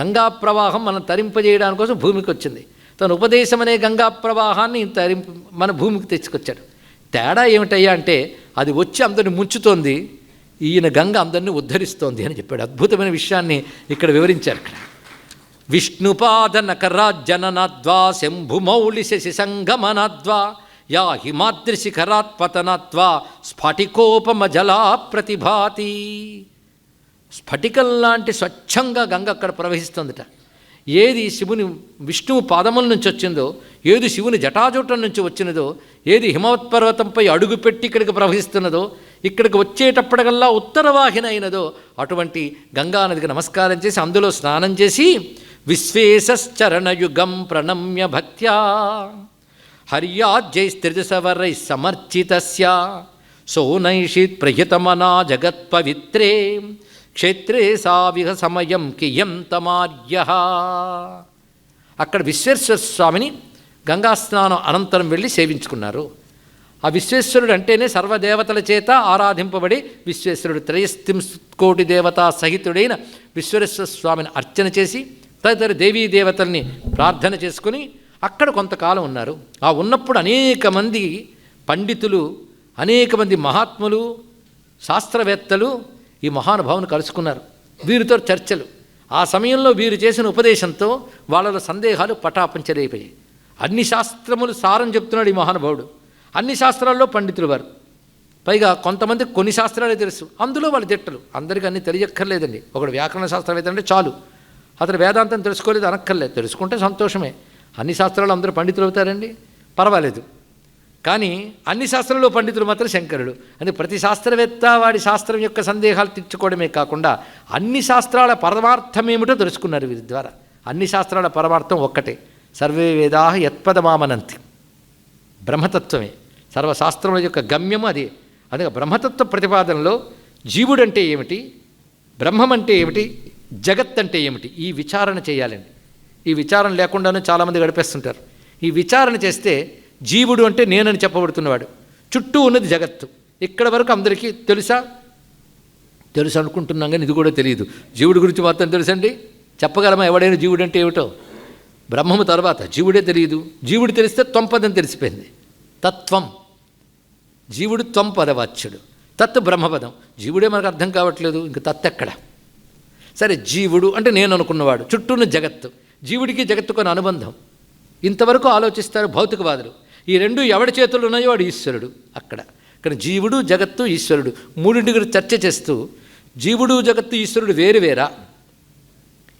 గంగా ప్రవాహం మనం తరింపజేయడానికి కోసం భూమికి వచ్చింది. తన ఉపదేశం అనే గంగా ప్రవాహాన్ని తరింపు మన భూమికి తెచ్చుకొచ్చాడు. తేడా ఏమిటయ్యా అంటే అది వచ్చి అందరిని ముంచుతోంది ఈయన గంగ అందరినీ ఉద్ధరిస్తోంది అని చెప్పాడు. అద్భుతమైన విషయాన్ని ఇక్కడ వివరించారు ఇక్కడ. విష్ణుపాద నకరాజ్జననాద్వా శంభుమౌళి శశి సంగమనాద్వా యా హిమాద్రిశిఖరాత్ పతనాద్వా స్ఫటికోపమ జలా ప్రతిభాతి స్ఫటికం లాంటి స్వచ్ఛంగా గంగ అక్కడ ప్రవహిస్తుందట. ఏది శివుని విష్ణువు పాదముల నుంచి వచ్చిందో ఏది శివుని జటాజుటం నుంచి వచ్చినదో ఏది హిమవత్ పర్వతంపై అడుగుపెట్టి ఇక్కడికి ప్రవహిస్తున్నదో ఇక్కడికి వచ్చేటప్పటికల్లా ఉత్తరవాహిన అయినదో అటువంటి గంగానదికి నమస్కారం చేసి అందులో స్నానం చేసి విశ్వేశ్చరణయుగం ప్రణమ్య భక్త్యా. హర్యాజ్యైస్త్రిజసవరై సమర్చితస్య. సోనైషిత్ ప్రహితమనా జగత్పవిత్రే. క్షేత్రే సావిహ సమయం కియం తమార్య. అక్కడ విశ్వేశ్వర స్వామిని గంగా స్నానం అనంతరం వెళ్ళి సేవించుకున్నారు. ఆ విశ్వేశ్వరుడు అంటేనే సర్వదేవతల చేత ఆరాధింపబడి విశ్వేశ్వరుడు త్రయస్తిం కోటి దేవతా సహితుడైన విశ్వేశ్వర స్వామిని అర్చన చేసి తదితర దేవీ దేవతల్ని ప్రార్థన చేసుకుని అక్కడ కొంతకాలం ఉన్నారు. ఆ ఉన్నప్పుడు అనేక మంది పండితులు అనేక మంది మహాత్ములు శాస్త్రవేత్తలు ఈ మహానుభావుని కలుసుకున్నారు. వీరితో చర్చలు. ఆ సమయంలో వీరు చేసిన ఉపదేశంతో వాళ్ళ సందేహాలు పటాపంచలైపోయాయి. అన్ని శాస్త్రములు సారం చెప్తున్నాడు ఈ మహానుభావుడు. అన్ని శాస్త్రాల్లో పండితులు వారు. పైగా కొంతమంది కొన్ని శాస్త్రాలే తెలుసు. అందులో వాళ్ళు తిట్టలు అందరికీ అన్ని తెలియక్కర్లేదండి. ఒకడు వ్యాకరణ శాస్త్రవేత్త అంటే చాలు. అతను వేదాంతం తెలుసుకోలేదు అనక్కర్లేదు. తెలుసుకుంటే సంతోషమే. అన్ని శాస్త్రాలు అందరూ పండితులు అవుతారండి. పర్వాలేదు. కానీ అన్ని శాస్త్రంలో పండితులు మాత్రం శంకరుడు. అంటే ప్రతి శాస్త్రవేత్త వాడి శాస్త్రం యొక్క సందేహాలు తీర్చుకోవడమే కాకుండా అన్ని శాస్త్రాల పరమార్థం ఏమిటో తెలుసుకున్నారు వీరి ద్వారా. అన్ని శాస్త్రాల పరమార్థం ఒక్కటే. సర్వే వేదా యత్పదమామనంతి. బ్రహ్మతత్వమే. సర్వశాస్త్రముల యొక్క గమ్యం అదే. అదే బ్రహ్మతత్వ ప్రతిపాదనలో జీవుడంటే ఏమిటి? బ్రహ్మం అంటే ఏమిటి? జగత్ అంటే ఏమిటి? ఈ విచారణ చేయాలండి. ఈ విచారణ లేకుండానే చాలామంది గడిపేస్తుంటారు. ఈ విచారణ చేస్తే జీవుడు అంటే నేనని చెప్పబడుతున్నవాడు. చుట్టూ ఉన్నది జగత్తు. ఇక్కడ వరకు అందరికీ తెలుసా? తెలుసు అనుకుంటున్నాం కానీ ఇది కూడా తెలియదు. జీవుడి గురించి మాత్రం తెలుసండి? చెప్పగలమా? ఎవడైనా జీవుడు అంటే ఏమిటో? బ్రహ్మము తర్వాత. జీవుడే తెలియదు. జీవుడు తెలిస్తే త్వంపదని తెలిసిపోయింది. తత్వం. జీవుడు త్వం పదవాచ్యుడు తత్ బ్రహ్మపదం. జీవుడే మనకు అర్థం కావట్లేదు. ఇంక తత్తెక్కడ ఎక్కడ? సరే జీవుడు అంటే నేను అనుకున్నవాడు. చుట్టూన్న జగత్తు. జీవుడికి జగత్తుకొని అనుబంధం. ఇంతవరకు ఆలోచిస్తారు భౌతికవాదులు. ఈ రెండు ఎవడి చేతులు ఉన్నాయో వాడు ఈశ్వరుడు అక్కడ. ఇక్కడ జీవుడు జగత్తు ఈశ్వరుడు మూడింటి గురించి చర్చ చేస్తూ జీవుడు జగత్తు ఈశ్వరుడు వేరు వేరా.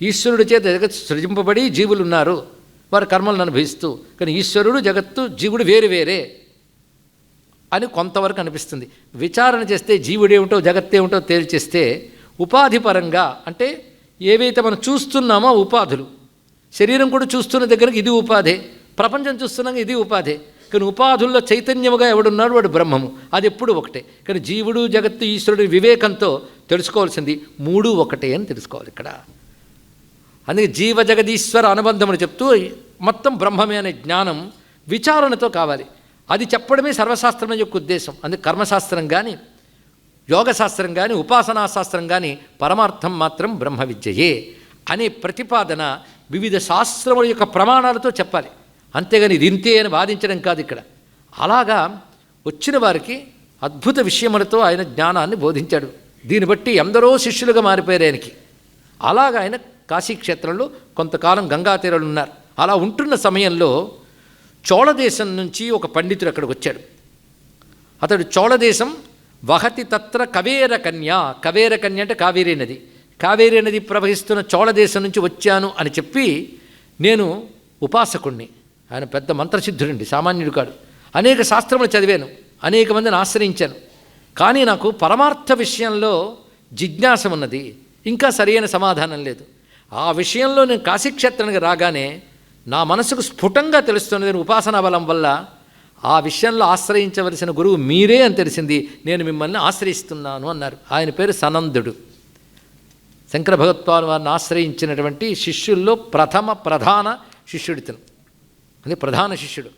ఈశ్వరుడి చేత జగత్ సృజింపబడి జీవులు ఉన్నారు. వారి కర్మలను అనుభవిస్తూ కానీ ఈశ్వరుడు జగత్తు జీవుడు వేరు వేరే అని కొంతవరకు అనిపిస్తుంది. విచారణ చేస్తే జీవుడేమిటో జగత్తేమిటో తేల్చేస్తే ఉపాధి పరంగా అంటే ఏవైతే మనం చూస్తున్నామో ఉపాధులు శరీరం కూడా చూస్తున్న దగ్గరకు ఇది ఉపాధే ప్రపంచం చూస్తున్నాక ఇది ఉపాధే కానీ ఉపాధుల్లో చైతన్యముగా ఎవడున్నాడు వాడు బ్రహ్మము. అది ఎప్పుడు ఒకటే. కానీ జీవుడు జగత్తు ఈశ్వరుడు వివేకంతో తెలుసుకోవాల్సింది మూడు ఒకటే అని తెలుసుకోవాలి ఇక్కడ. అందుకే జీవ జగదీశ్వర అనుబంధములు చెప్తూ మొత్తం బ్రహ్మమే అనే జ్ఞానం విచారణతో కావాలి. అది చెప్పడమే సర్వశాస్త్రం యొక్క ఉద్దేశం. అందుకే కర్మశాస్త్రం కానీ యోగశాస్త్రం కానీ ఉపాసనా శాస్త్రం కానీ పరమార్థం మాత్రం బ్రహ్మ విద్యయే అనే ప్రతిపాదన వివిధ శాస్త్రముల యొక్క ప్రమాణాలతో చెప్పాలి. అంతేగాని ఇది ఇంతే అని వాదించడం కాదు ఇక్కడ. అలాగా వచ్చిన వారికి అద్భుత విషయములతో ఆయన జ్ఞానాన్ని బోధించాడు. దీన్ని బట్టి ఎందరో శిష్యులుగా మారిపోయారు ఆయనకి. అలాగా ఆయన కాశీక్షేత్రంలో కొంతకాలం గంగా తీరాలు ఉన్నారు. అలా ఉంటున్న సమయంలో చోళదేశం నుంచి ఒక పండితుడు అక్కడికి వచ్చాడు. అతడు చోళదేశం వహతి తత్ర కవేర కన్య. కవేర కన్య అంటే కావేరీ నది. కావేరీ నది ప్రవహిస్తున్న చోళదేశం నుంచి వచ్చాను అని చెప్పి నేను ఉపాసకుణ్ణి. ఆయన పెద్ద మంత్రసిద్ధుడండి సామాన్యుడు కాడు. అనేక శాస్త్రములు చదివాను అనేక మందిని ఆశ్రయించాను. కానీ నాకు పరమార్థ విషయంలో జిజ్ఞాస ఉన్నది ఇంకా సరైన సమాధానం లేదు. ఆ విషయంలో నేను కాశీక్షేత్రానికి రాగానే నా మనసుకు స్ఫుటంగా తెలుస్తున్నది ఉపాసనా బలం వల్ల ఆ విషయంలో ఆశ్రయించవలసిన గురువు మీరే అని తెలిసింది. నేను మిమ్మల్ని ఆశ్రయిస్తున్నాను అన్నారు. ఆయన పేరు సనందుడు. శంకర భగవత్పాల్ వారిని ఆశ్రయించినటువంటి శిష్యుల్లో ప్రథమ ప్రధాన శిష్యుడితను. అని ప్రధాన శిష్యుడు.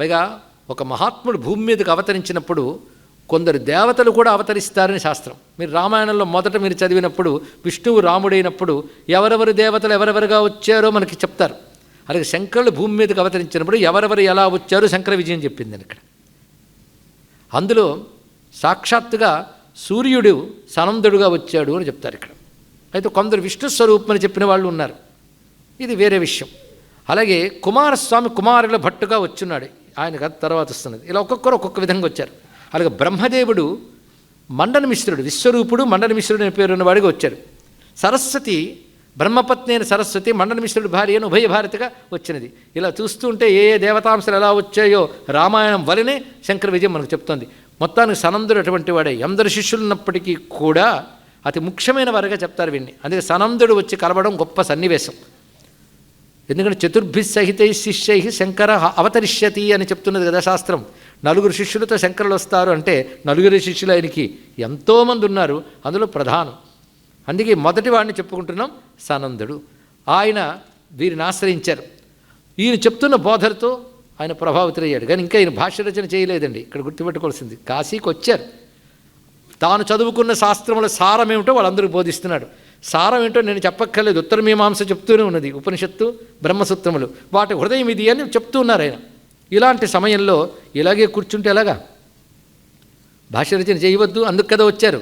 పైగా ఒక మహాత్ముడు భూమి మీదకి అవతరించినప్పుడు కొందరు దేవతలు కూడా అవతరిస్తారని శాస్త్రం. మీరు రామాయణంలో మొదట మీరు చదివినప్పుడు విష్ణువు రాముడైనప్పుడు ఎవరెవరు దేవతలు ఎవరెవరుగా వచ్చారో మనకి చెప్తారు. అలాగే శంకరులు భూమి మీదకి అవతరించినప్పుడు ఎవరెవరు ఎలా వచ్చారో శంకర విజయం చెప్పింది ఇక్కడ. అందులో సాక్షాత్తుగా సూర్యుడు సనందుడుగా వచ్చాడు అని చెప్తారు ఇక్కడ. అయితే కొందరు విష్ణు స్వరూపం అని చెప్పిన వాళ్ళు ఉన్నారు. ఇది వేరే విషయం. అలాగే కుమారస్వామి కుమారుల భట్టుగా వచ్చున్నాడు. ఆయన తర్వాత వస్తున్నది. ఇలా ఒక్కొక్కరు ఒక్కొక్క విధంగా వచ్చారు. అలాగే బ్రహ్మదేవుడు మండన మిశ్రుడు విశ్వరూపుడు మండన మిశ్రుడు అనే పేరున్న వాడిగా వచ్చాడు సరస్వతి బ్రహ్మపత్ని అయిన సరస్వతి మండన మిశ్రుడు భార్య అని ఉభయ భారతిగా వచ్చినది. ఇలా చూస్తుంటే ఏ ఏ దేవతాంశాలు ఎలా వచ్చాయో రామాయణం వలనే శంకర విజయం మనకు చెప్తోంది. మొత్తానికి సనందుడు అటువంటి వాడే. ఎందరు శిష్యులున్నప్పటికీ కూడా అతి ముఖ్యమైన వారుగా చెప్తారు వీడిని అందుకే సనందుడు వచ్చి కలవడం గొప్ప సన్నివేశం. ఎందుకంటే చతుర్భి సహితై శిష్యై శంకర అవతరిష్యతి అని చెప్తున్నది కదా శాస్త్రం. నలుగురు శిష్యులతో శంకరులు వస్తారు అంటే నలుగురు శిష్యులు ఆయనకి ఎంతోమంది ఉన్నారు. అందులో ప్రధానం. అందుకే మొదటి వాడిని చెప్పుకుంటున్నాం సనందుడు. ఆయన వీరిని ఆశ్రయించారు. ఈయన చెప్తున్న బోధలతో ఆయన ప్రభావితులయ్యాడు. కానీ ఇంకా ఈయన భాష్య రచన చేయలేదండి. ఇక్కడ గుర్తుపెట్టుకోవాల్సింది. కాశీకి వచ్చారు తాను చదువుకున్న శాస్త్రముల సారం వాళ్ళందరూ బోధిస్తున్నాడు. సారం ఏంటో నేను చెప్పక్కర్లేదు. ఉత్తరమీమాంస చెప్తూనే ఉన్నది ఉపనిషత్తు బ్రహ్మసూత్రములు. వాటి హృదయం ఇది అని చెప్తూ ఉన్నారు ఆయన. ఇలాంటి సమయంలో ఇలాగే కూర్చుంటే ఎలాగా? భాష రచన చేయవద్దు అందుకు కదా వచ్చారు.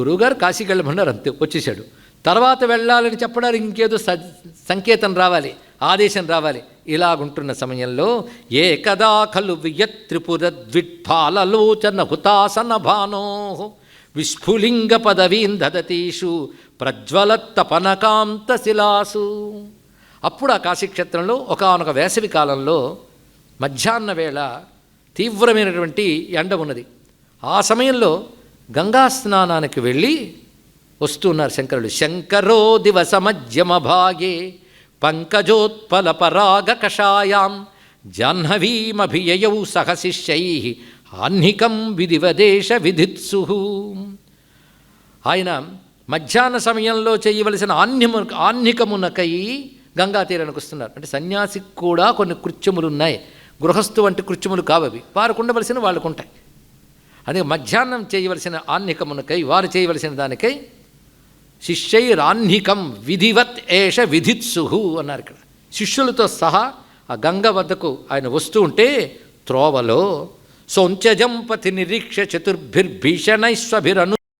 గురువుగారు కాశీకి వెళ్ళమన్నారు అంతే వచ్చేసాడు తర్వాత వెళ్ళాలని చెప్పడానికి ఇంకేదో సంకేతం రావాలి ఆదేశం రావాలి. ఇలాగుంటున్న సమయంలో ఏకదా ఖలు వియత్రిపుర ద్విట్ఫాలలోచన హుతాసన భానో. విస్ఫులింగ పదవీం దదతీషు ప్రజ్వలత్తపనకాంత శిలాసు అప్పుడు ఆ కాశీక్షేత్రంలో ఒకనొక వేసవి కాలంలో మధ్యాహ్న వేళ తీవ్రమైనటువంటి ఎండ ఉన్నది. ఆ సమయంలో గంగా స్నానానికి వెళ్ళి వస్తున్నారు శంకరుడు శంకరో దివస మధ్యమ భాగే పంకజోత్పల పరాగ కషాయాం జాహ్నవీమభియయౌ సహ శిష్యై ఆహ్నికం విధివదేశ విధిత్సు. ఆయన మధ్యాహ్న సమయంలో చేయవలసిన ఆన్యము ఆహ్నికమునకై గంగా తీరానికి వస్తున్నారు. అంటే సన్యాసికి కూడా కొన్ని కృత్యములు ఉన్నాయి గృహస్థు వంటి కృత్యములు కావవి వారికి ఉండవలసిన వాళ్ళకు ఉంటాయి. అదే మధ్యాహ్నం చేయవలసిన ఆన్యకమునకై వారు చేయవలసిన దానికై శిష్యైరాన్నికం విధివత్ ఏష విధిత్సుహు అన్నారు ఇక్కడ. శిష్యులతో సహా ఆ గంగ వద్దకు ఆయన వస్తూ ఉంటే త్రోవలో సౌంత్యజంపతి నిరీక్ష చతుర్భిర్భీషణైస్వభిరను